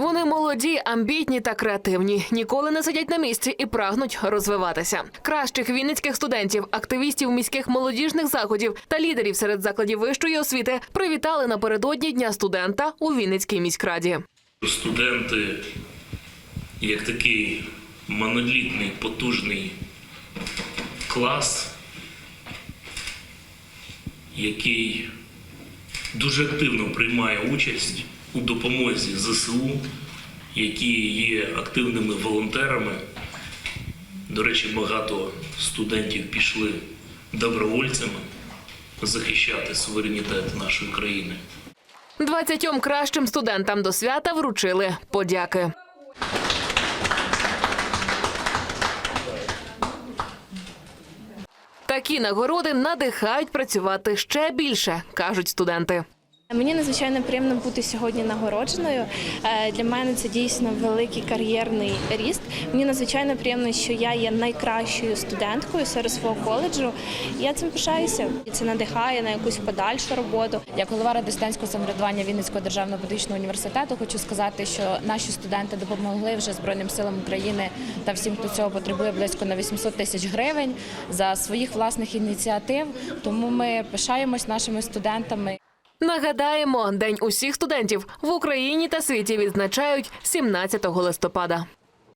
Вони молоді, амбітні та креативні, ніколи не сидять на місці і прагнуть розвиватися. Кращих вінницьких студентів, активістів міських молодіжних заходів та лідерів серед закладів вищої освіти привітали напередодні дня студента у Вінницькій міськраді. Студенти як такий монолітний, потужний клас, який дуже активно приймає участь у допомозі ЗСУ, які є активними волонтерами. До речі, багато студентів пішли добровольцями захищати суверенітет нашої країни. Двадцятьом кращим студентам до свята вручили подяки. Такі нагороди надихають працювати ще більше, кажуть студенти. Мені надзвичайно приємно бути сьогодні нагородженою. Е, Для мене це дійсно великий кар'єрний ріст. Мені надзвичайно приємно, що я є найкращою студенткою серед свого коледжу. Я цим пишаюся. І Це надихає на якусь подальшу роботу. Як голова ради студентського самоврядування Вінницького державного педагогічного університету хочу сказати, що наші студенти допомогли вже Збройним силам України та всім, хто цього потребує, близько на 800 тисяч гривень за своїх власних ініціатив. Тому ми пишаємось нашими студентами. Нагадаємо, День усіх студентів в Україні та світі відзначають 17 листопада.